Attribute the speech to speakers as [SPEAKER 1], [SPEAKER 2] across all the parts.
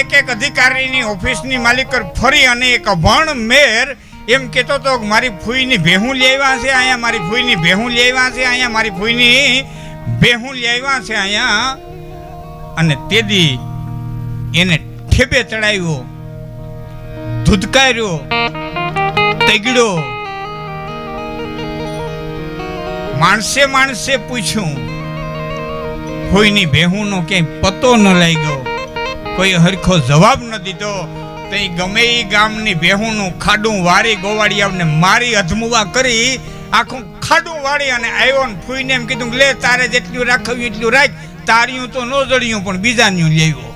[SPEAKER 1] એક એક અધિકારીની ઓફિસની માલિક ફરી અને એક અભણ મેર એમ કહેતો હતો મારી ફૂઈની ભેહું લેવા છે, અહીંયા મારી ફૂઈની ભેહું લેવા છે, અહીંયા મારી ફૂઈની ભેહું લેવા છે, અહીંયા. અને તેદી એને ઠેબે ચડાવ્યો, ધુધકાર્યો, તગડ્યો. માણસે માણસે પૂછ્યું કોઈની ભેહુંનો ક્યાંય પતો ન લાગ્યો. કોઈ હરખો જવાબ ન દીધો. તો ગમે એ ગામની ભેહુંનું ખાડું વારી ગોવાળિયાને મારી અધમુવા કરી, આખું ખાડું વાળી અને આવ્યો ને ફૂઈને એમ કીધું લે, તારે જેટલું રાખવ્યું એટલું રાખ. તાર્યું તો ન જડ્યું પણ બીજાનું લેવું.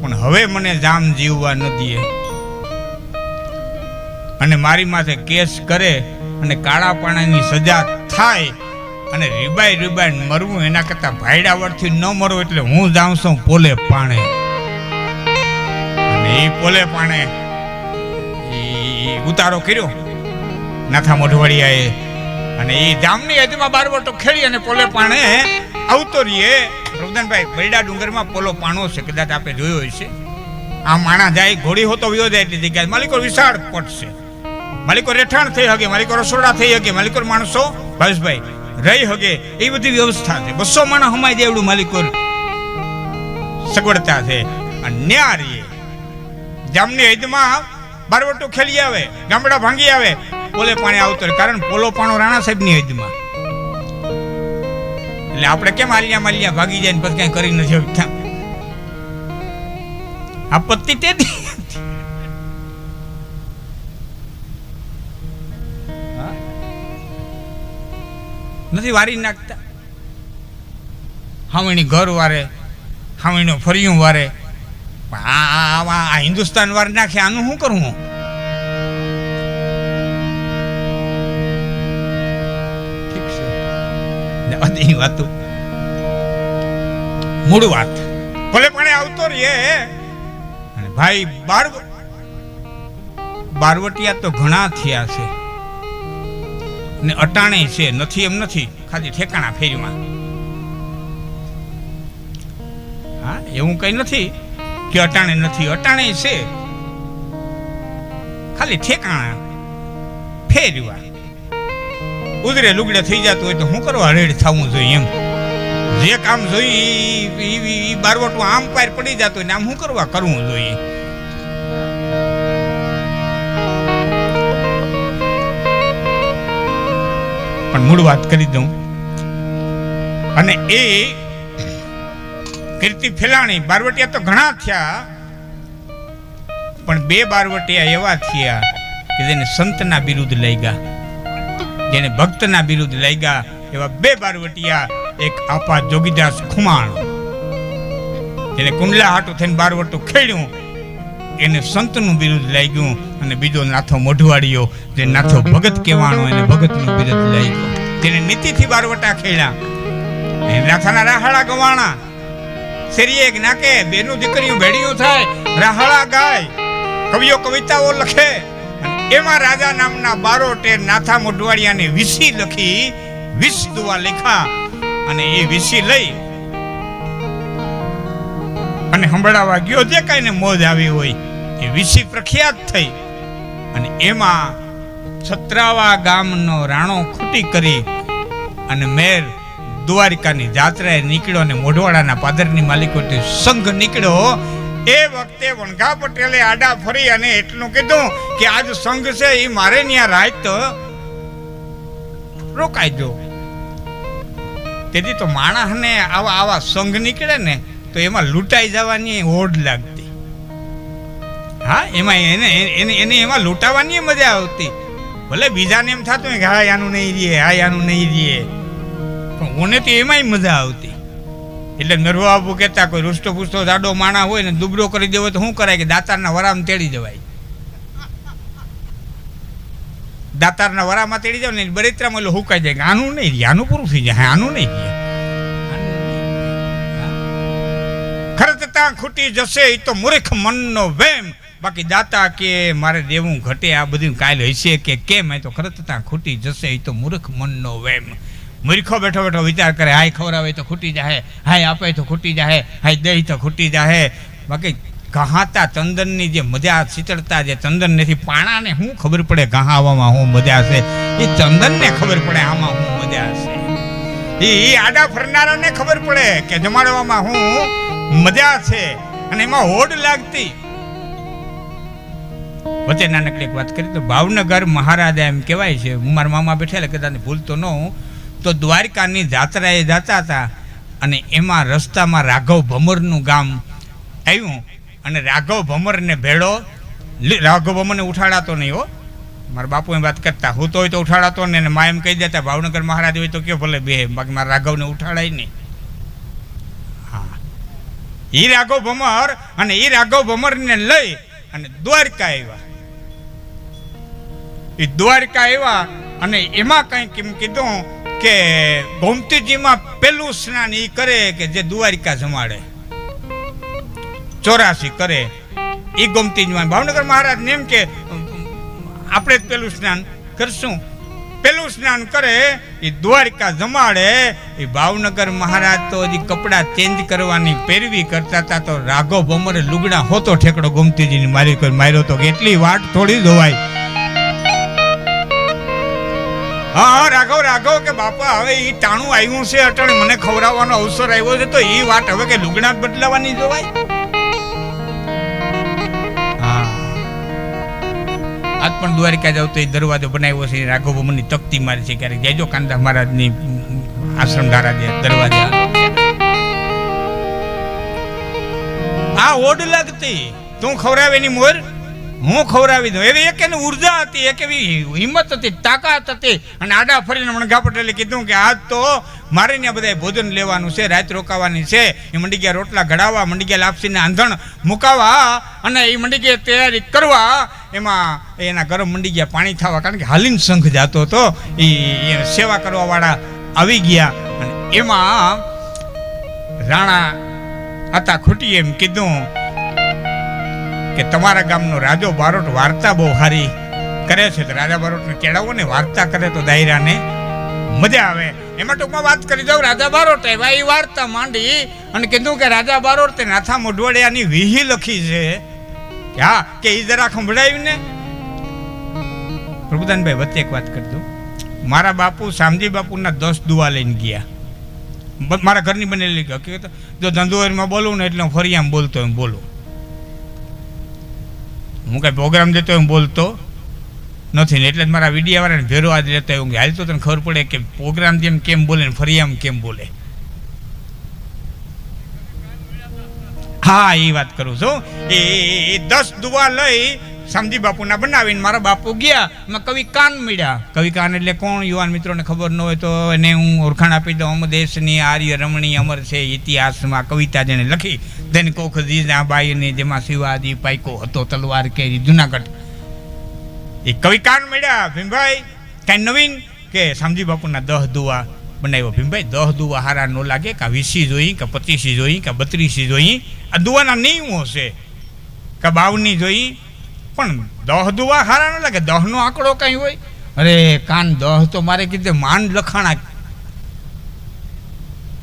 [SPEAKER 1] પણ હવે મને જામ જીવવા ન દે. અને મારી માથે કેસ કરે અને કાળા પાણાની સજા થાય. અને રીબાઈ રીબાઈ મરવું એના કરતા ભાઈડા વળથી ન મરવું એટલે હું જાઉં છું પોલે પાણે. અને એ પોલે પાણે ઉતારો કર્યો. નાથા મોઢવાડિયાએ. અને એ જામની હદમાં બારવટો ખેડી અને પોલે પાણે આવતો રહીએ પ્રભુદાનભાઈ બરડા ડુંગરમાં પોલો પાણો છે, કદાચ આપણે જોયો હશે આ માણા જાય, ઘોડી હોતો વયો જાય એટલી જગ્યાએ. માલિકો વિશાળ પટ માલિકો રેઠાણ થઈ હકે માલિકો રસોડા થઈ હકે માલિકો માણસો. ભાવેશભાઈ રહી હગે, એ બધી વ્યવસ્થા છે. બસો માણસ હમાય જાય એવડું માલિકો સગવડતા છે. અને ન્યા રહીએ. જામની હૈદમાં બારવટો ખેલી આવે, ગામડા ભાંગી આવે. પોલે પાણી આવતો રહે. કારણ પોલો પાણો રાણા સાહેબની હૈદમાં. એટલે આપણે કેમ આલિયા માલિયા ભાગી જાય ને પછી કઈ કરી નથી શકતા આપત્તિ તે નથી વારી નાખતા. હાવણી ઘર વારે હાવણીનો ફરિયું વારે. આ આ- હિન્દુસ્તાન વાર નાખે, આનું શું કરવું હું? મૂળ વાત. ભલે પણ આવતો રહીએ. ભાઈ બાર બારવટિયા તો ઘણા થયા છે. ને અટાણે છે, નથી એમ નથી. ખાલી ઠેકાણા ફેરીમાં હા, એવું કઈ નથી કે અટાણે નથી. અટાણે છે. ખાલી ઠેકાણા ફેરવા ઉદરે લુગડે થઈ જતું હોય તો શું કરવા રેડ થવું જોઈએ એમ. જે કામ જોઈએ એ બારવટું આમ પાર પડી જતું હોય ને આમ શું કરવા કરવું જોઈએ? પણ મૂળ વાત કરી દઉં. અને એ કીર્તિ ફેલાણી, બારવટિયા તો ઘણા થયા, પણ બે બારવટિયા એવા થયા કે જેને સંતના બિરુદ્ધ લઈ ગયા જેને ભક્તના બિરુદ્ધ લઈ ગયા એવા બે બારવટિયા, એક આપા જોગીદાસ ખુમાણ. જેને કુંડલા હાટું થઈને બારવટું ખેડ્યું એને સંતનું બિરુદ લઈ ગયું અને બીજો નાથો મોઢવાડીયો, જે નાથો ભગત કહેવાનો એને ભગતનું બિરુદ લઈ ગયો તેને નીતિથી બારવટા ખેડ્યા. એ નાથાના રાહાળા ગવાણા. શેરીએ એક નાકે બેનું દીકરીઓ ભેડિયું થાય, રાહાળા ગાય. કવિઓ કવિતાઓ લખે. એમાં રાજા નામના બારોટે નાથા મોઢવાડિયાને વિસી લખી, વિસ દુવા લેખા અને એ વિસી લઈ અને સંભળાવા ગયો. જે કાંઈને મોજ આવી હોય એ વિશી પ્રખ્યાત થઈ. અને એમાં છત્રાવા ગામનો રાણો ખૂટી કરી અને મેર દ્વારિકાની જાત્રાએ નીકળ્યો અને મોઢવાડાના પાદરની માલિકોથી સંઘ નીકળ્યો. એ વખતે વણઘા પટેલે આડા ફરી અને એટલું કીધું કે આજ સંઘ છે એ મારે ત્યાં રાત રોકાઈ જો તેથી તો માણસને આવા આવા સંઘ નીકળે ને તો એમાં લૂંટાઈ જવાની ઓઢ લાગતી હા, એમાં એને એને એને એમાં લૂંટાવાની મજા આવતી. ભલે બીજાને એમ થતું કે હા, આનું નહીં રીએ હા, આનું નહીં રીએ પણ ઓને તો એમાંય મજા આવતી. એટલે નરવો આબુ કહેતા કોઈ રૂસ્તો પુષ્ટો જાડો માણા હોય ને દુબળો કરી દેવો તો શું કરાય કે દાતારના વરામાં તેડી જવાય? દાતારના વરામાં તેડી જાવ ને બરિત્રામાં એટલે હુકાઈ જાય કે આનું નહીં આનું પૂરું થઈ જાય આનું નહીં આનું નહીં. ત્યાં ખૂટી જશે એ તો મૂર્ખ મનનો વેમ. બાકી દાતા કે મારે દેવું ઘટે, આ બધું કાલ હશે કે કેમ? એ તો ખરત ત્યાં ખૂટી જશે, એ તો મૂર્ખ મનનો વેમ. મૂર્ખો બેઠો બેઠો વિચાર કરે, હાય ખવડાવે તો ખૂટી જાહે, હાય આપે તો ખૂટી જાહે, હાય દહીં તો ખૂટી જાહે. બાકી ઘહાતા ચંદનની જે મજા, શીતળતા જે ચંદન નથી, પાણાને શું ખબર પડે ઘહાવામાં શું મજા છે? એ ચંદનને ખબર પડે આમાં શું મજા છે. એ આડા ફરનારાને ખબર પડે કે જમાડવામાં શું મજા છે. અને એમાં હોડ લાગતી. વચ્ચે નાનકડી એક વાત કરી, તો ભાવનગર મહારાજા એમ કહેવાય છે, હું મારા મામા બેઠેલા કદાચ ભૂલતો ન હું તો દ્વારકાની જાત્રાએ જતા હતા અને એમાં રસ્તામાં રાઘવ ભમરનું ગામ આવ્યું અને રાઘવ ભમરને ભેળો રાઘવ ભમરને ઉઠાડાતો નહીં હો. મારા બાપુ એમ વાત કરતા, હું તો હોય તો ઉઠાડાતો ને અને મા એમ કહી દેતા, ભાવનગર મહારાજ હોય તો કે ભલે બે બાકી મારા રાઘવને ઉઠાડાય નહીં. હા. એ રાઘવ ભમર અને એ રાઘવ ભમરને લઈ અને દ્વારકા આવ્યા. એ દ્વારકા આવ્યા અને એમાં કંઈક એમ કીધું કે ગોમતીજીમાં પેલું સ્નાન એ કરે કે જે દ્વારિકા જમાડે. ચોરાસી કરે. એ ગોમતીજીમાં. ભાવનગર મહારાજ એમ કે આપણે જ પેલું સ્નાન કરશું. પેલું સ્નાન કરે એ દ્વારકા જમાડે એ ભાવનગર મહારાજ તો હજી કપડાં ચેન્જ કરવાની પેરવી કરતા હતા તો રાઘવ ભમરે લુગડા હોતો ઠેકડો ગોમતીજીની મારી કોઈ માર્યો તો એટલી વાટ થોડી ધોવાય હા હા, રાઘવ રાઘવ કે બાપા, હવે એ ટાણું આવ્યું છે અટણે, મને ખવડાવવાનો અવસર આવ્યો છે, તો એ વાત હવે કે લુગડા બદલાવાની જોવાય? પણ દ્વારિકા જાવ તો એ દરવાજો બનાવ્યો છે રાઘવ મને તકતી મારી છે ક્યારેક. જયજો કાંદા મહારાજની આશ્રમ ધારા દે દરવાજા. આ ઓડ લાગતી. તું ખવડાવે ની મોર? હું ખવડાવી દઉં. એવી એક એની ઊર્જા હતી, એક એવી હિંમત હતી, તાકાત હતી. અને આડા ફરીને મણગા પટેલે કીધું કે આજ તો મારે ત્યાં બધા ભોજન લેવાનું છે, રાત રોકાવાની છે. એ મંડીગ્યા રોટલા ઘડાવવા મંડી ગયા લાપસીને આંધણ મુકાવા અને એ મંડીગ્યા તૈયારી કરવા. એમાં એના ગરમ મંડીગ્યા પાણી થવા, કારણ કે હાલીન સંઘ જાતો હતો. એ સેવા કરવાવાળા આવી ગયા. અને એમાં રાણા હતા ખોટી એમ કીધું કે તમારા ગામનો રાજો બારોટ વાર્તા બહુ સારી કરે છે. તો રાજા બારોટને કેળાવો ને વાર્તા કરે તો દાયરાને મજા આવે. એમાં ટૂંકમાં વાત કરી દઉં રાજા બારોટ આવ્યા એ વાર્તા માંડી અને કીધું કે રાજા બારોટ તે નાથા મોઢવાડિયાની વિહી લખી છે. કે હા, કે એ જરા સંભળાવ્યું ને પ્રભુદાનભાઈ, વચ્ચે એક વાત કરી દઉં. મારા બાપુ, શામજી બાપુના દસ દુવા લઈને ગયા. મારા ઘરની બનેલી હકીકત જો ધંધોરમાં બોલું ને એટલે હું ફરી આમ બોલતો એમ બોલું. હું કાંઈ પ્રોગ્રામ દેતો એમ બોલતો નથી ને એટલે જ મારા વિડીયાવાળાને ભેરો આજ લેતા હું હાલ તો તને ખબર પડે કે પ્રોગ્રામ જેમ કેમ બોલે ને ફરી આમ કેમ બોલે. હા, એ વાત કરું છું. એ દસ દુવા લઈ સમજી બાપુના બનાવીને મારા બાપુ ગયા, એમાં કવિ કાન મળ્યા કવિ કાન એટલે કોણ? યુવાન મિત્રોને ખબર ન હોય તો એને હું ઓળખાણ આપી દઉં. અમ દેશની આર્ય રમણી અમર છે, ઇતિહાસમાં કવિતા જેને લખી. ધન કોખ જીજા બાઈને, જેમાં શિવાજી પાઈકો હતો, તલવાર કેરી, જુનાગઢ. એ કવિ કાન મળ્યા ભીમભાઈ, કાંઈ નવીન? કે શામજી બાપુના દહ દુવા બનાવ્યો. ભીમભાઈ, દહ દુવા હારા ન લાગે? કે વીસી જોઈ, કે પચીસી જોઈ, કે બત્રીસી જોઈ? આ દુવાના નિયમો છે. કે બાવની જોઈ પણ દહ દુવા હારા ન લાગે. દહનો આંકડો કઈ હોય. અરે, કાન દહ તો મારે કીધે માન લખાણા.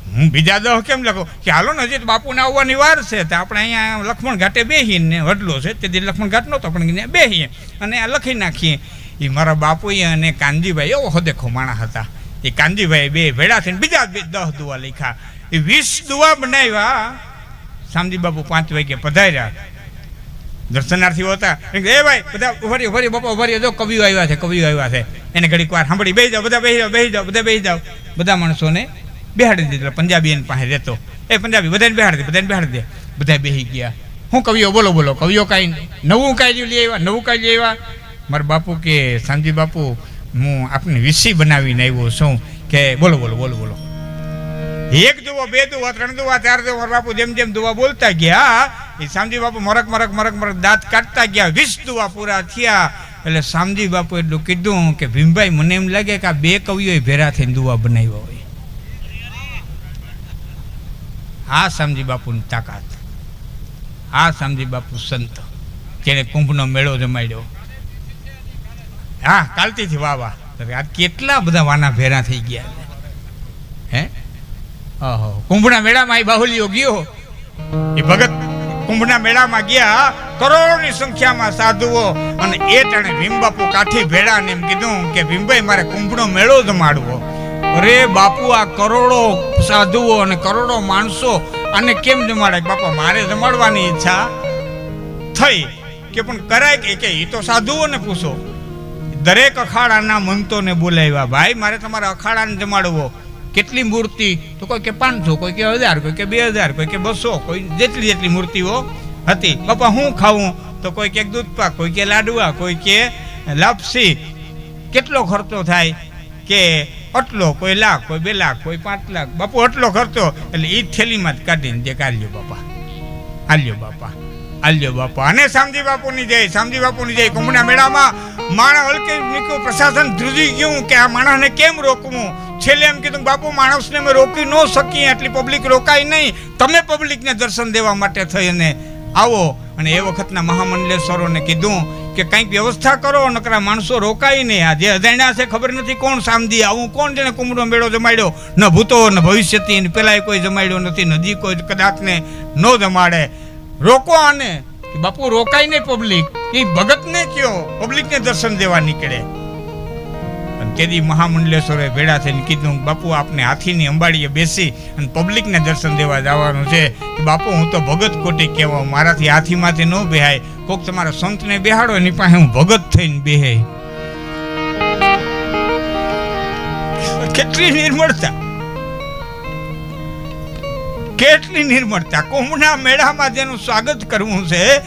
[SPEAKER 1] હું બીજા દહ કેમ લખો? કે હાલો ને, હજી બાપુને આવવાની વાર છે. તો આપણે અહીંયા લક્ષ્મણ ઘાટે બેસીને વડલો છે. તેથી લક્ષ્મણ ઘાટ નહોતો, પણ ત્યાં બેસીએ અને આ લખી નાખીએ. એ મારા બાપુએ અને કાનજીભાઈ એવો હદે ખોમાણા હતા. એ કાનજીભાઈ બે ભેડા થઈને બીજા દહ દુવા લખ્યા. એ વીસ દુવા બનાવ્યા. શામજી બાપુ પાંચ વાગે પધાર્યા. દર્શનાર્થીઓ હતા. એ ભાઈ, બધા ઉભરી ઉભરી, બાપા ઊભા જો કવિઓ આવ્યા છે, કવિઓ આવ્યા છે. એને ઘડીક વાર સાંભળી બેસી જાઓ, બધા બેસી જાઓ બેસી જાઓ, બધા બેસી જાઓ. બધા માણસોને બેહાડી દીધો પંજાબી એની પાસે રહેતો. એ પંજાબી, બધાને બેહાડી દે, બધાને બેહાડી દે. બધા બેસી ગયા. હું કવિઓ, બોલો બોલો, કવિઓ કાંઈ નવું કાંઈ લઈ આવ્યા, નવું કાંઈ લઈ આવ્યા? મારા બાપુ કે, સાંજી બાપુ, હું આપને વિસી બનાવીને આવ્યો છું. કે, બોલો બોલો બોલો બોલો. એક દુવા બે દુવા ત્રણ દુવા ચાર દુવા બાપુ જેમ જેમ દુવા બોલતા ગયા એ શામજી બાપુ મરક મરક મરક મરક દાંત કાઢતા ગયા વીસ દુવા પૂરા થયા. એટલે શામજી બાપુ એટલું કીધું કે ભીમભાઈ, મને એમ લાગે કે આ બે કવિઓએ ભેરા થઈને દુવા બનાવ્યા હોય. આ શામજી બાપુની તાકાત. આ શામજી બાપુ સંત જેને કુંભનો મેળો જમાડ્યો હા કાલતીથી વાહ વાહ. આ કેટલા બધા વાના ભેરા થઈ ગયા છે. ઓહો. કુંભના મેળામાં એ બાહુલીઓ ગયો? એ ભગત કુંભના મેળામાં ગયા, કરોડોની સંખ્યામાં સાધુઓ અને એ ટાણે ભીમબાપુ કાઠી ભેળા ને એમ કીધું કે, ભીમભાઈ, મારે કુંભનો મેળો જમાડવો અરે બાપુ, આ કરોડો સાધુઓ અને કરોડો માણસો, આને કેમ જમાડે? બાપા, મારે જમાડવાની ઈચ્છા થઈ કે, પણ કરાય કે કે એ તો સાધુઓને પૂછો. દરેક અખાડાના મંતોને બોલાવ્યા. ભાઈ, મારે તમારા અખાડાને જમાડવો. કેટલી મૂર્તિ? તો કોઈ કે પાંચસો, કોઈ કે હજાર, કોઈ કે બે હજાર, કોઈ કે બસો, કોઈ જેટલી જેટલી મૂર્તિઓ હતી. બાપા, હું ખાવું તો કોઈ કે દૂધપાક, કોઈ કે લાડવા, કોઈ કે લાપસી. કેટલો ખર્ચો થાય? કે આટલો, કોઈ લાખ, કોઈ બે લાખ, કોઈ પાંચ લાખ. બાપુ, આટલો ખર્ચો. એટલે એ થેલીમાં જ કાઢીને જે કાઢ્યો બાપા. આલ્યો બાપા. આલ્યો બાપા. અને શામજી બાપુની જય, શામજી બાપુની જય. કુંભના મેળામાં માણસ હલકે નીકળ્યું પ્રશાસન ધ્રુજી ગયું કે આ માણસને કેમ રોકવું? છેલ્લે એમ કીધું બાપુ, માણસને અમે રોકી ન શકીએ એટલી પબ્લિક રોકાય નહીં. તમે પબ્લિકને દર્શન દેવા માટે થઈ અને આવો. અને એ વખતના મહામંડલેશ્વરોને કીધું કે, કંઈક વ્યવસ્થા કરો, નકરા માણસો રોકાય નહીં. આ જે અજાણ્યા છે, ખબર નથી કોણ સામદી આવું, કોણ જેને કુંભનો મેળો જમાડ્યો? ન ભૂતો, ન ભવિષ્યથી ને પેલાય કોઈ જમાડ્યો નથી નદી કોઈ કદાચને ન જમાડે. રોકો આને. બાપુ, રોકાય નહીં પબ્લિક એ ભગતને કયો? પબ્લિકને દર્શન દેવા નીકળે. તેથી મહામંડલેશ્વરે ભેડા થઈને કીધું, બાપુ, આપને હાથીની અંબાડીએ બેસી અને પબ્લિકને દર્શન દેવા જવાનું છે. કે બાપુ, હું તો ભગત કોટી કહેવા મારાથી હાથીમાંથી ન બેહાય. કોક તમારા સંતને બેહાડો, એની પાસે હું ભગત થઈને બેહે. કેટલી નિર્મળતા. કેટલી નિર્મળતા. કુંભના મેળામાં જેનું સ્વાગત કરવું છે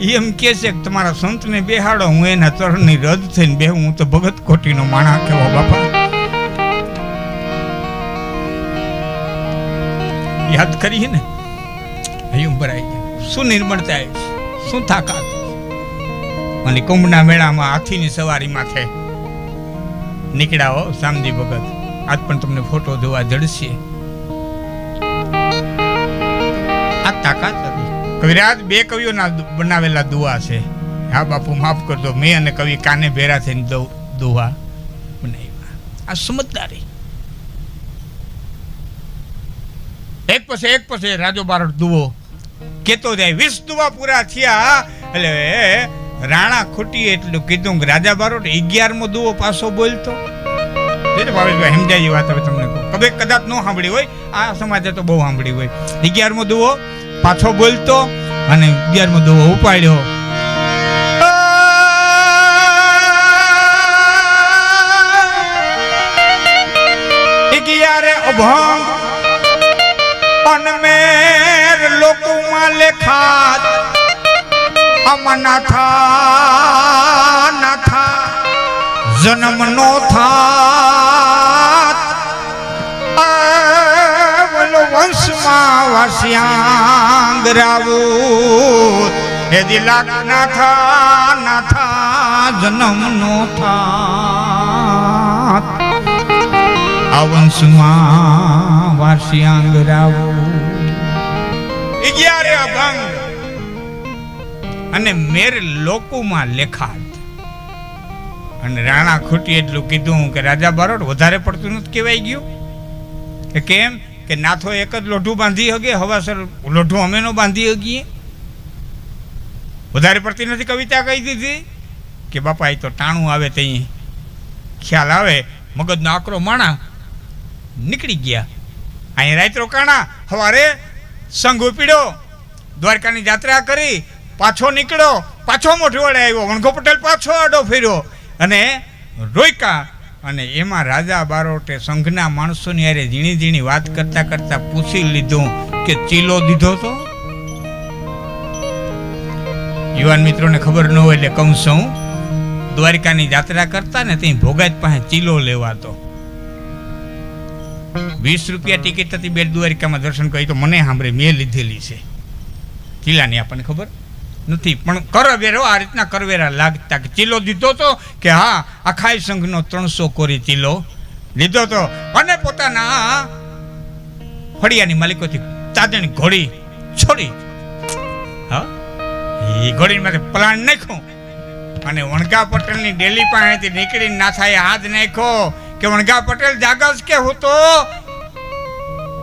[SPEAKER 1] એમ કે છે કે તમારા સંતને બેહાડો, હું એના ચરણની રદ થઈને બે હું તો ભગત કોટીનો માણા કેવો બાપા. યાદ કરીએ ને? અહીં ભરાઈ ગયા. શું નિર્મળતા શું થાકાત અને કુંભના મેળામાં હાથીની સવારી માથે નીકળ્યા હો સામજી ભગત. આજ પણ તમને ફોટો જોવા જડશે. આ તાકાત કવિરાજ, બે કવિઓના બનાવેલા દુઆ છે. હા, બાપુ, માફ કરજો. મેં અને કવિ કાને ભેરા થઈને દુ- દુઆ બનાવ્યા. આ સમજદારી. એક પછી એક પછી રાજો બારોટ દુવો કેતો જાય, વીસ દુવા પૂરા થયા. એટલે રાણા ખૂટી એટલું કીધું કે રાજા બારોટ અગિયારમો દુવો પાછો બોલતો. ભાવેશભાઈ સમજાય વાત હવે તમને કહું. કદાચ ન સાંભળી હોય, આ સમાજે તો બહુ સાંભળી હોય. અગિયારમો દુવો પાછો બોલતો અને અગિયારમો દુવો ઉપાડ્યો. અગિયારે અભંગ અનમેર લોકોમાં લેખાત. અમનાથા નાથા જન્મ નો થાત વંશમાં વાસ્યાંગ રાવું. હે દિલાક નાથા નાથા જન્મ નો થાત. આ વંશમાં વાસ્યાંગ રાવું. અગિયારે અભંગ અને મેર લોકોમાં લેખાત. અને રાણા ખોટી એટલું કીધું કે રાજા બારોટ વધારે પડતું નથી કહેવાય ગયું. કે કેમ? કે નાથો એક જ લોઢું બાંધી હગે હવાસર લોઢું અમે નો બાંધી શકીએ વધારે પડતી નથી કવિતા કહી દીધી કે બાપા, એ તો ટાણું આવે ત્યાં ખ્યાલ આવે, મગજનો આકરો માણા નીકળી ગયા. અહીં રાત્રો કાણા સવારે સંઘ ઉપીડ્યો દ્વારકાની જાત્રા કરી, પાછો નીકળ્યો, પાછો મોઢવાડે આવ્યો વણઘો પટેલ પાછો આડો ફેર્યો અને રોયકા અને એમાં રાજા બારોટે સંઘના માણસોની યારે ઝીણી ઝીણી વાત કરતા કરતા પૂછી લીધું કે ચીલો દીધો તો? યુવાન મિત્રોને ખબર ન હોય એટલે કહું છું, દ્વારકાની જાત્રા કરતા ને ત્યાં ભોગાજ પાસે ચીલો લેવાતો. વીસ રૂપિયા ટિકિટ હતી બે દ્વારિકામાં દર્શન કરી તો મને સાંભળે મેં લીધેલી છે. ચીલાની આપણને ખબર? નથી. પણ કરવેરો આ રીતના કરવેરા લાગતા ચીલો દીધો તો કે હા અખાઈ સંઘનો ત્રણસો કોરી ચીલો લીધો તો. અને પોતાના ફળિયાની માલિકોથી તાજણી ઘોડી છોડી. હા? એ ઘોડીમાંથી માથે પ્લાન નાખ્યો. અને વણગા પટેલની ડેલી પાસેથી નીકળીને નાથાએ હાથ નાખ્યો કે વણગા પટેલ જાગસ કે હું તો?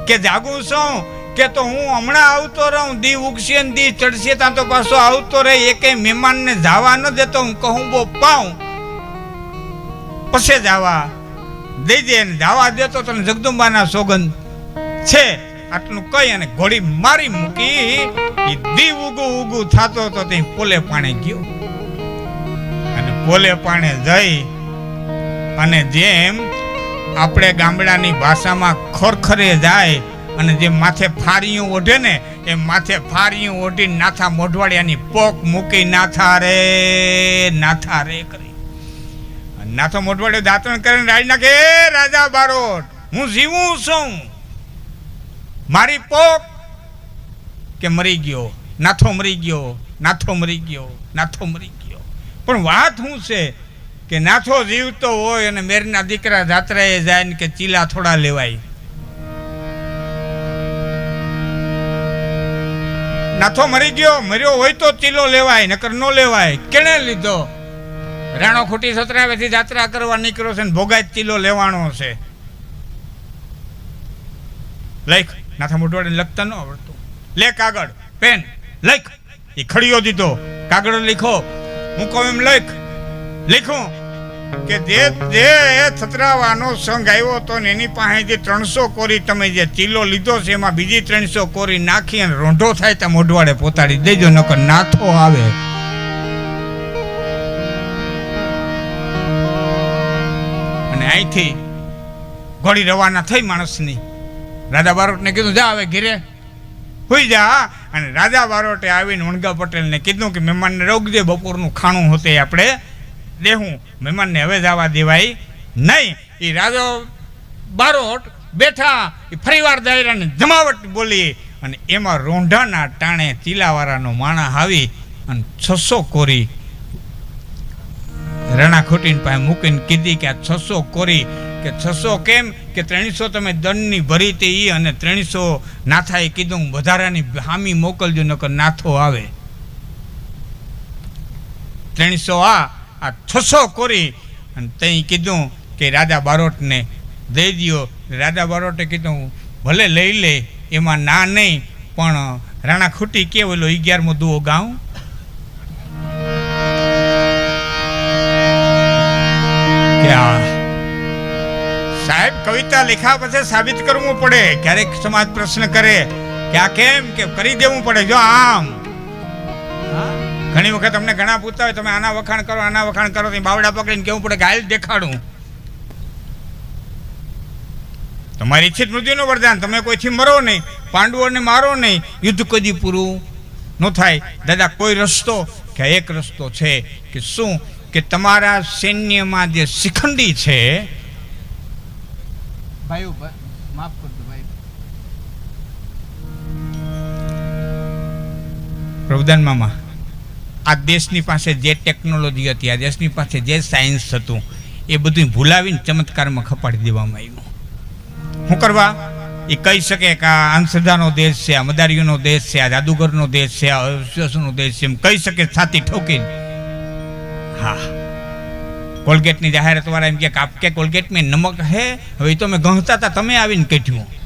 [SPEAKER 1] કે જાગું છું? કે તો હું હમણાં આવતો રહું, દી ઉગશે ને દી ચડશે, ત્યાં તો પાછો આવતો રહે એકે મહેમાનને જવા ન દેતો, હું કહું, બો, પાઉં. પછી જવા દઈ દે ને જવા દેતો તને જગદંબાના સોગંદ છે. આટલું કહી અને ઘોડી મારી મૂકી. એ દી ઉગુ ઉગુ થતો તો તે પોલે પાણે ગયો. અને પોલે પાણે જઈ અને જેમ આપણે ગામડાની ભાષામાં ખોરખરે જાય અને જે માથે ફારીયું ઓઢે ને, એ માથે ફારીયું ઓઢી નાથા મોઢવાડિયાની પોક મૂકી નાથા રે નાથા રે કરી. નાથો મોઢવાડિયો દાંતણ કરીને રાજ નાખે રાજા બારોટ, હું જીવું છું. મારી પોક કે મરી ગયો? નાથો મરી ગયો, નાથો મરી ગયો, નાથો મરી ગયો. પણ વાત શું છે? કે નાથો જીવતો હોય અને મેરના દીકરા જાત્રાએ જાય ને કે ચીલા થોડા લેવાય. નાથો મરી ગયો, મર્યો હોય તો ચીલો લેવાય, નકર નો લેવાય. કેણે લીધો? રાણો ખોટી સતરાવેથી જાત્રા કરવા નીકળ્યો છે ને ભોગાય ચીલો લેવાનો છે. લખ. નાથા મોટવાડે લખતા ન આવડતું. લે કાગળ, પેન, લખ. એ ખડીયો દીધો. કાગળ લીખો. હું કહું એમ લખ. લીખું. કે જે જે છત્રાવાનો સંઘ આવ્યો હતો ને એની પાસે જે ત્રણસો કોરી તમે જે ચીલો લીધો છે, એમાં બીજી ત્રણસો કોરી નાખી અને રોંઢો થાય ત્યાં મોઢવાડે પોતાડી દેજો, નકર નાથો આવે. અને અહીંથી ઘોડી રવાના થઈ માણસની. રાજા બારોટને કીધું, જા આવે ઘીરે. હોઈ જા. અને રાજા બારોટે આવીને વણગા પટેલને કીધું કે, મહેમાનને રોકજે, બપોરનું ખાણું હોતે આપણે દેહું. મહેમાનને હવે જવા દેવાય નહીં. એ રાજો બારોટ બેઠા એ ફરીવાર દાયરાને જમાવટ બોલી અને એમાં રોંઢાના ટાણે ચીલાવાળાનો માણા આવી અને છસો કોરી રણા ખૂટીને પાસે મૂકીને કીધી કે આ છસો કોરી કે છસો કેમ કે ત્રણસો તમે દંડની ભરી તે એ અને ત્રણસો નાથાએ કીધું વધારાની હામી મોકલજો નકર નાથો આવે. ત્રણસો આ આ છસો કોરી અને તઈ કીધું કે રાજા બારોટને દઈ દ્યો. રાજા બારોટે કીધું ભલે લઈ લે, એમાં ના નહીં, પણ રાણા ખૂટી કે ઓલો અગિયારમો દુઓ ગાઉં? સાહેબ કવિતા લખ્યા પછી સાબિત કરવું પડે. ક્યારેક સમાજ પ્રશ્ન કરે કે આ કેમ? કે કરી દેવું પડે. જો આમ. હા? ઘણી વખત તમને ઘણા પૂછતા હોય તમે આના વખાણ કરો આના વખાણ કરો તો બાવડા પકડીને કેવું પડે? ગાયલ દેખાડું. તમારી ઈચ્છિત મૃત્યુનું વરદાન. તમે કોઈથી મરો નહીં પાંડવોને મારો નહીં યુદ્ધ કદી પૂરું ન થાય. દાદા કોઈ રસ્તો કે એક રસ્તો છે કે શું? કે તમારા સૈન્યમાં જે શિખંડી છે
[SPEAKER 2] ભાઈ માફ કરજો ભાઈ.
[SPEAKER 1] પ્રભુદાન મામા આ દેશની પાસે જે ટેકનોલોજી હતી, આ દેશની પાસે જે સાયન્સ હતું, એ બધું ભૂલાવીને ચમત્કારમાં ખપાડી દેવામાં આવ્યું. શું કરવા? એ કહી શકે કે આ અંધશ્રદ્ધાનો દેશ છે, આ મદારીઓનો દેશ છે, આ જાદુગરનો દેશ છે, આ અવિશ્વાસનો દેશ છે, એમ કહી શકે છાતી ઠોકીને. હા. કોલગેટની જાહેરાત વાળા એમ કે આપકે કોલગેટ મેં નમક હે? હવે તો મેં ગણતા હતા તમે આવીને કઢ્યું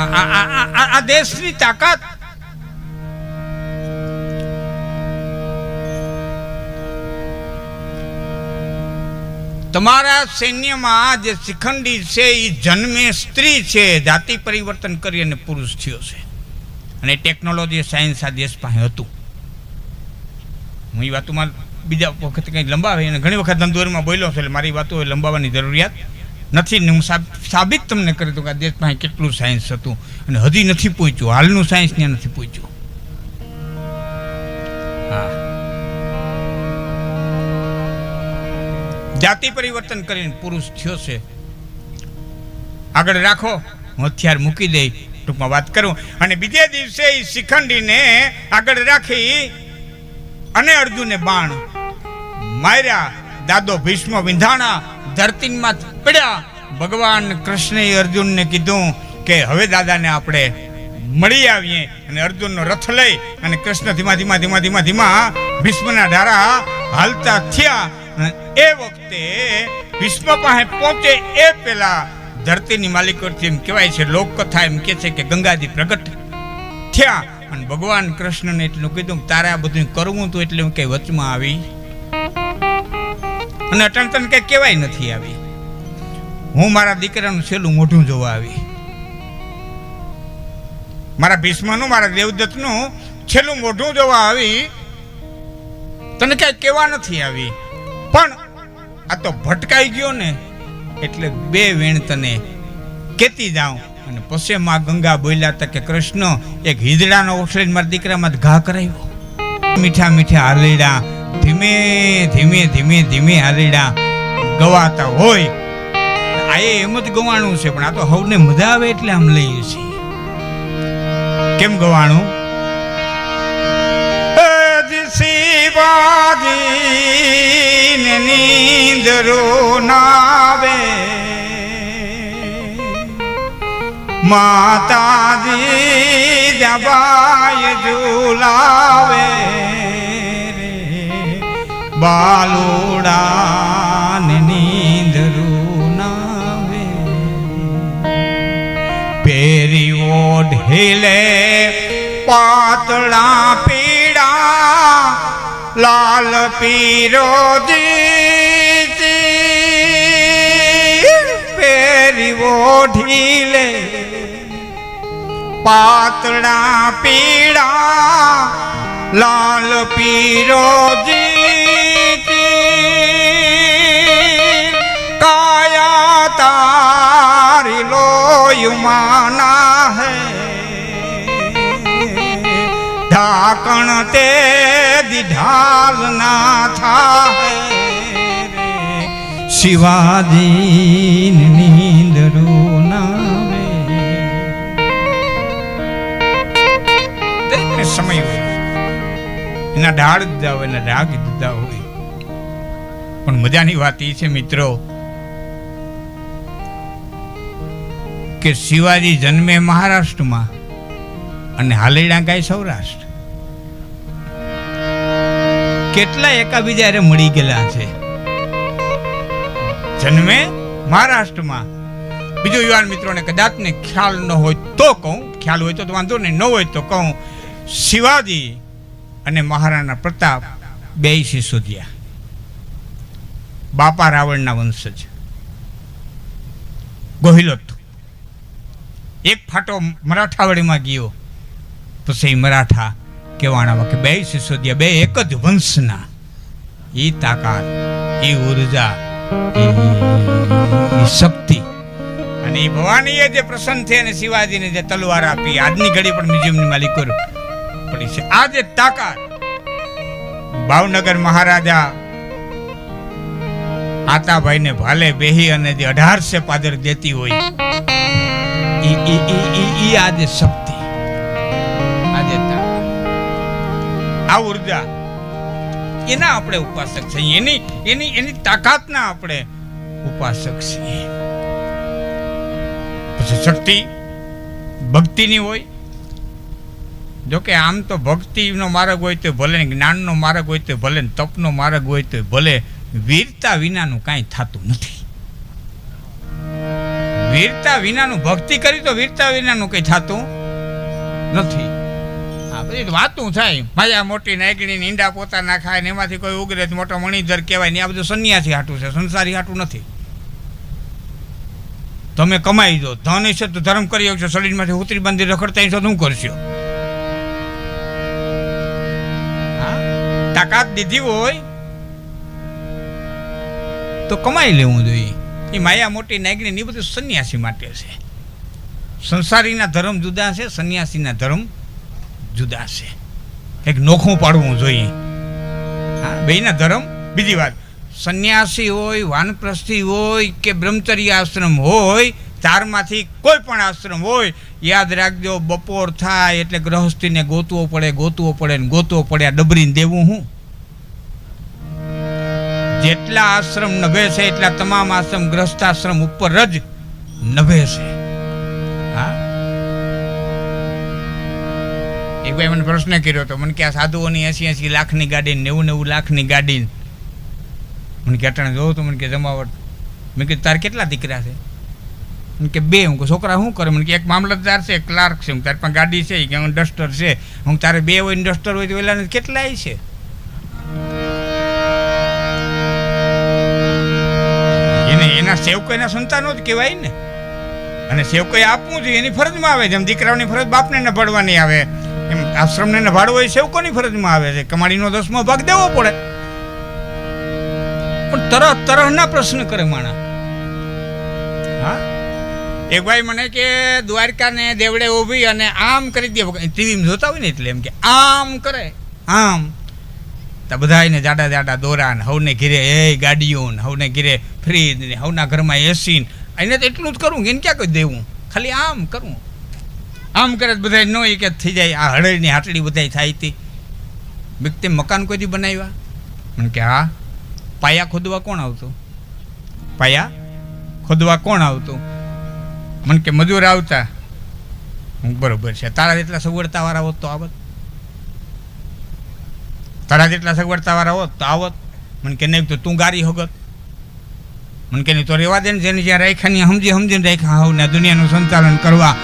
[SPEAKER 1] આ- દેશની તાકાત. તમારા સૈન્યમાં જે શિખંડી છે એ જન્મે સ્ત્રી છે, જાતિ પરિવર્તન કરી અને પુરુષ થયો છે. અને ટેકનોલોજી સાયન્સ આ દેશ પાસે હતું. હું એ વાતોમાં બીજા વખત કંઈ લંબાવે અને ઘણી વખત ધંધોરમાં બોલ્યો છે, એટલે મારી વાતો લંબાવવાની જરૂરિયાત નથી ને હું સાબ- સાબિત તમને કરી દઉં કે આ દેશ પાસે કેટલું સાયન્સ હતું અને હજી નથી પહોંચ્યું હાલનું સાયન્સ ત્યાં નથી પહોંચ્યું જાતિ પરિવર્તન કરીને પુરુષ થયો છે. આગળ રાખો. હું હથિયાર મૂકી દઈ ટૂંકમાં વાત કરું. અને બીજે દિવસે એ શિખંડીને આગળ રાખી અને અર્જુને બાણ માર્યા. દાદો ભીષ્મ વિંધાણા ધરતીમાં પડ્યા, ભગવાન કૃષ્ણએ અર્જુનને કીધું કે હવે દાદાને આપણે મળી આવીએ અને અર્જુનનો રથ લઈ અને કૃષ્ણ ધીમા ધીમા ધીમા ધીમા ધીમા ભીષ્મના ધારા હાલતા થયા એ વખતે ભીષ્મ પાસે પહોંચે એ પહેલા ધરતીની માલિકોથી એમ કહેવાય છે, લોકકથા એમ કહે છે કે ગંગાજી પ્રગટ થયા અને ભગવાન કૃષ્ણને એટલું કીધું તારે આ બધું કરવું હતું એટલે હું કંઈ વચમાં આવી અને અટણ તને કઈ કહેવાય નથી આવી. હું મારા દીકરાનું છેલ્લું મોઢું જોવા આવી. મારા ભીષ્મનું, મારા દેવદત્તનું છેલ્લું મોઢું જોવા આવી. તને કઈ કહેવા નથી આવી. પણ આ તો ભટકાઈ ગયો ને, એટલે બે વેણ તને કેતી જાઉં. અને પછી માં ગંગા બોલ્યા હતા કે કૃષ્ણ, એક હિજડાનો ઓછળીને મારા દીકરામાં ઘા કરાવ્યો. મીઠા મીઠા હાલીડા ધીમે ધીમે ધીમે ધીમે હાલીડા ગવાતા હોય. આ એમ જ ગવાણું છે, પણ આ તો હવને મજા આવે એટલે આમ લઈએ છીએ. કેમ ગવાણું? શિવાજી નીંદરો નાવે. માતાજી જબાય ઝુલાવે. બાલુડા નીંદરું નાવે પેરી ઓઢીલે પાતળા પીડા લાલ પીરો પેરી ઓઢીલે પાતળા પીડા લાલ પીરો કાયા તારી લોયુમાના હે. ઢાકણ તે દિઢાલ ના થા શિવાજી નીંદ નાવે દરેકને સમય એના ઢાળ દીધા હોય એના રાગ દીધા હોય. પણ મજાની વાત એ છે મિત્રો, કે શિવાજી જન્મે મહારાષ્ટ્રમાં અને હાલેડા ગાય સૌરાષ્ટ્ર. કેટલા એકાબીજા હારે મળી ગયેલા છે? જન્મે મહારાષ્ટ્રમાં. બીજો યુવાન મિત્રોને કદાચ ને ખ્યાલ ન હોય તો કહું, ખ્યાલ હોય તો વાંધો નહીં, ન હોય તો કહું, શિવાજી અને મહારાણા પ્રતાપ બે સિસોદિયા બાપા રાવણના વંશજ. ગોહિલોત. એક ફાટો મરાઠાવાડીમાં ગયો. પછી મરાઠા કહેવાણામાં કે બે સિસોદિયા બે એક જ વંશના. એ તાકાત એ ઊર્જા શક્તિ. અને એ ભવાનીએ જે પ્રસન્ન થઈ અને શિવાજીને જે તલવાર આપી, આજની ઘડી પણ મ્યુઝિયમની માલિકો પડી છે. આ તાકાત ભાવનગર મહારાજા આતાભાઈને ભાલે બેહી અને જે અઢારસે પાદર દેતી હોય, ઈ ઈ ઈ ઈ ઈ આ શક્તિ આજે આ ઊર્જા, એના આપણે ઉપાસક છીએ. એની એની એની તાકાતના આપણે ઉપાસક છીએ. પછી શક્તિ ભક્તિની હોય જો કે આમ તો ભક્તિનો માર્ગ હોય તો ભલે જ્ઞાનનો માર્ગ હોય તો ભલે ને તપનો માર્ગ હોય તો ભલે. વીરતા વિનાનું કાંઈ થતું નથી. વીરતા વિનાનું, ભક્તિ કરી તો વીરતા વિનાનું કંઈ થતું નથી. આ બધી વાતું થાય. માયા મોટી નાયકીની ઈંડા પોતા ના ખાય ને એમાંથી કોઈ ઉગરે મોટો મણિધર કહેવાય ને આ બધું સંન્યાસી હાટું છે, સંસારી હાટું નથી. તમે કમાઈ દો. ધન હશે તો ધર્મ કરી શકશો શરીરમાંથી ઉતરી બાંધી રખડતા હશો શું કરશો? તાકાત દીધી હોય, તો કમાઈ લેવું જોઈએ. એ માયા મોટી નાગની એ બધું સંન્યાસી માટે છે. સંસારીના ધર્મ જુદા છે, સંન્યાસીના ધર્મ જુદા છે. એક નોખું પાડવું જોઈએ. હા, બેયના ધર્મ, બીજી વાત, સંન્યાસી હોય, વાનપ્રસ્થી હોય કે બ્રહ્મચર્ય આશ્રમ હોય ચારમાંથી કોઈ પણ આશ્રમ હોય, યાદ રાખજો, બપોર થાય એટલે ગ્રહસ્થીને ગોતવો પડે ગોતવો પડે ને ગોતવો પડે, આ ડબરીને દેવું હું? જેટલા આશ્રમ નભે છે, એટલા તમામ આશ્રમ ગ્રસ્તાશ્રમ ઉપર જ નભે છે. હા? એક ભાઈ મને પ્રશ્ન કર્યો હતો મને કે આ સાધુઓની એસી એસી લાખની ગાડી નેવું નેવું લાખની ગાડી મને કે અટાણે જોઉં તો મને કે જમાવટ. મેં કીધું, તારે કેટલા દીકરા છે? કે બે, હું છોકરા શું કરે? મને કે એક મામલતદાર છે ક્લાર્ક છે. હું તારી પાસે ગાડી છે કે હું ડસ્ટર છે. હું તારે બે હોય ડસ્ટર હોય તો પેલા કેટલાય છે? એને, એના સેવકોના સંતાનો જ કહેવાય ને. અને સેવકોએ આપવું જોઈએ, એની ફરજમાં આવે જેમ દીકરાઓની ફરજ બાપને ન ભળવાની આવે. એમ આશ્રમને ને ભાડવો એ સેવકોની ફરજમાં આવે છે. કમાડીનો દસમો ભાગ દેવો પડે. પણ તરત તરહના પ્રશ્ન કરે માણા. હા? એક ભાઈ મને કે દ્વારકાને દેવડે ઊભી અને આમ કરી દે. ટીવીમાં જોતા હોય ને એટલે એમ કે આમ કરે. આમ. તો બધા એને જાડા જાડા દોરા ને હવને ઘીરે એ ગાડીઓ ને હવને ઘીરે ફ્રીજ ને હવના ઘરમાં એસી ને. એને તો એટલું જ કરું કે એને ક્યાં કોઈ દેવું? ખાલી આમ કરું. આમ કરે બધા નો એક જ થઈ જાય. આ હળેની હાટડી બધા થાય હતી. વ્યક્તિ મકાન કોઈ દી બનાવ્યા? મને કે હા. પાયા ખોદવા કોણ આવતું? પાયા ખોદવા કોણ આવતું? મને કે મજૂર આવતા. હું બરોબર છે. તારા જેટલા સગવડતા વાળા હોત તો આવત. તારા જેટલા સગવડતા વાળા હોત તો આવત. મને કે નહીં તો તું ગારી હોગત. મને કે નહીં તો રેવા દે ને જેને જ્યાં રાખ્યા ને સમજી સમજીને રાખ્યા. હવ ને દુનિયાનું સંચાલન કરવા.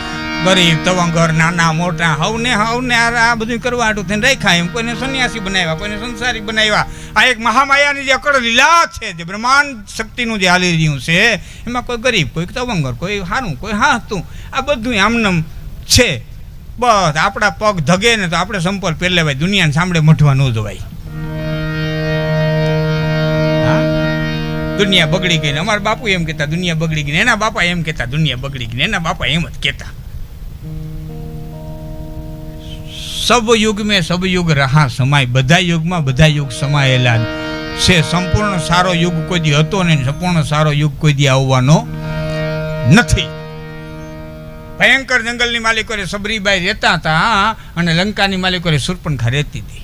[SPEAKER 1] ગરીબ તવંગર, નાના, મોટા, હવને હવને આ બધું કરવા આટું થઈને રાખ્યા એમ કોઈને સંન્યાસી બનાવ્યા, કોઈને સંસારી બનાવ્યા. આ એક મહામાયાની જે અકળ લીલા છે, જે બ્રહ્માંડ શક્તિનું જે હાલી રહ્યું છે, એમાં કોઈ ગરીબ, કોઈ તવંગર, કોઈ હારું, કોઈ હાતું આ બધું આમનમ છે. બસ આપણા પગ ધગે ને તો આપણે સંપલ પહેલે ભાઈ, દુનિયાને સાંભળે મઠવા ન જવાય. દુનિયા બગડી ગઈ ને અમારા બાપુ એમ કહેતા, દુનિયા બગડી ગઈ ને એના બાપા એમ કહેતા, દુનિયા બગડી ગઈ ને એના બાપા એમ જ કહેતા. સબ યુગ મેં સબ યુગ રહા સમાય. બધા યુગમાં બધા યુગ સમાયેલા છે, સંપૂર્ણ સારો યુગ કોઈ દી હતો ને સંપૂર્ણ સારો યુગ કોઈ દી આવવાનો નથી. ભયંકર જંગલની માલિકોને સબરીબાઈ રહેતા હતા અને લંકાની માલિકોને સુરપણખા રહેતી હતી.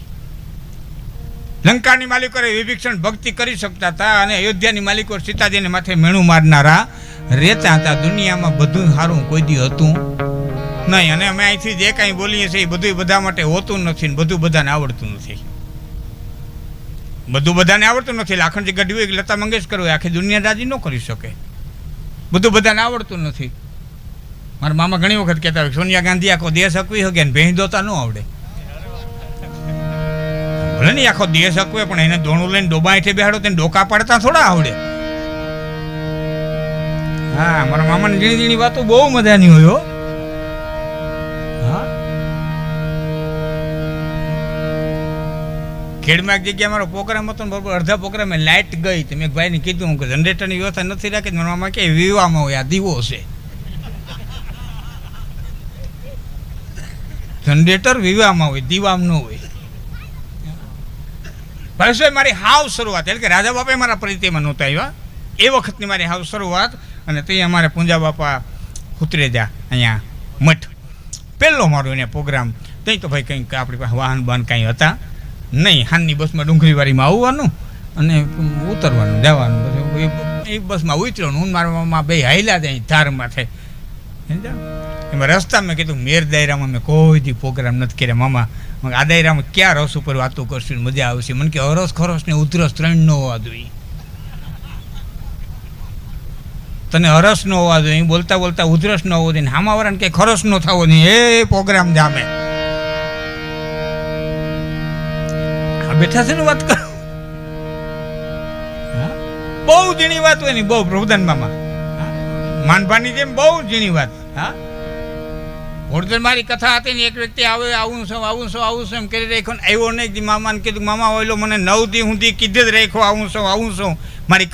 [SPEAKER 1] લંકાની માલિકોએ વિભીક્ષણ ભક્તિ કરી શકતા હતા અને અયોધ્યાની માલિકો સીતાજીને માથે મેણું મારનારા રહેતા હતા. દુનિયામાં બધું સારું કોઈ દી હતું નહીં, અને અમે અહીંથી જે કાંઈ બોલીએ છીએ એ બધું બધા માટે હોતું નથી ને બધું બધાને આવડતું નથી. બધું બધાને આવડતું નથી. લાખણજી ગઢવી કે લતા મંગેશકર હોય, આખી દુનિયા રાજી ન કરી શકે. બધું બધાને આવડતું નથી. મારા મામા ઘણી વખત કહેતા હોય સોનિયા ગાંધી આખો દેશ હકવી શકે ને ભેંસ દોતા ન આવડે. ભલે નહીં આખો દેશ હકવે પણ એને દોણું લઈને ડોબા હેઠે બેહાડો તેને ડોકા પાડતા થોડા આવડે. હા, મારા મામાની ઝીણી ઝીણી વાતો બહુ મજાની હોય હા. ખેડમાં એક જગ્યાએ મારો પ્રોગ્રામ હતો બરોબર, અડધા પ્રોગ્રામે લાઇટ ગઈ તો મેં ભાઈને કીધું કે જનરેટરની વ્યવસ્થા નથી રાખી. મારા મામા કે વિવામાં હોય, આ દીવો છે. જનરેટર વિવામાં હોય, દીવામાં ન હોય. ભાઈ મારી હાવ શરૂઆત, એટલે કે રાજા બાપા મારા પરિચયમાં નહોતા આવ્યા. એ વખતની મારી હાવ શરૂઆત, અને તે અમારે પૂંજા બાપા ઉતરેજા અહીંયા મઠ. પહેલો મારો એને પ્રોગ્રામ ત્યાં તો ભાઈ કંઈક આપણી પાસે વાહન બાહન કાંઈ હતા. નહીં હાનની બસમાં ડુંગળીવાળીમાં આવવાનું અને ઉતરવાનું, જવાનું. પછી એ- બસમાં ઉતર્યો હું મારા મામા બે હાઈલા ત્યાં ધારમાં સમજ્યા? એમાં રસ્તા મેં કીધું, મેર દાયરામાં મેં કોઈ દી પ્રોગ્રામ નથી કર્યા, મામા. આ દાયરામાં ક્યાં રસ ઉપર વાતો કરશું મજા આવશે? મને કે હરસ ખરસ ને ઉધરસ ત્રણ ન હોવા જોઈએ. તને હરસ ન હોવા જોઈએ. બોલતા બોલતા ઉધરસ ન હોવો જોઈએ હામાવાળાને કે ખરસ ન થવો જોઈએ. એ પ્રોગ્રામ જામે. બેઠા છે ને વાત કરો. બહુ ઝીણી વાત હોય ને બહુ પ્રભુદાન મામા. માનભાની જેમ બહુ ઝીણી વાત. હા? ઓળધર મારી કથા હતી ને એક વ્યક્તિ આવે આવું છું આવું છું આવું છું એમ કરી રાખ્યો ને આવ્યો નહીં. મામાને કીધું મામા ઓયલો મને નવ દી હું દી કીધે જ રાખ્યો આવું છું આવું છું. મારી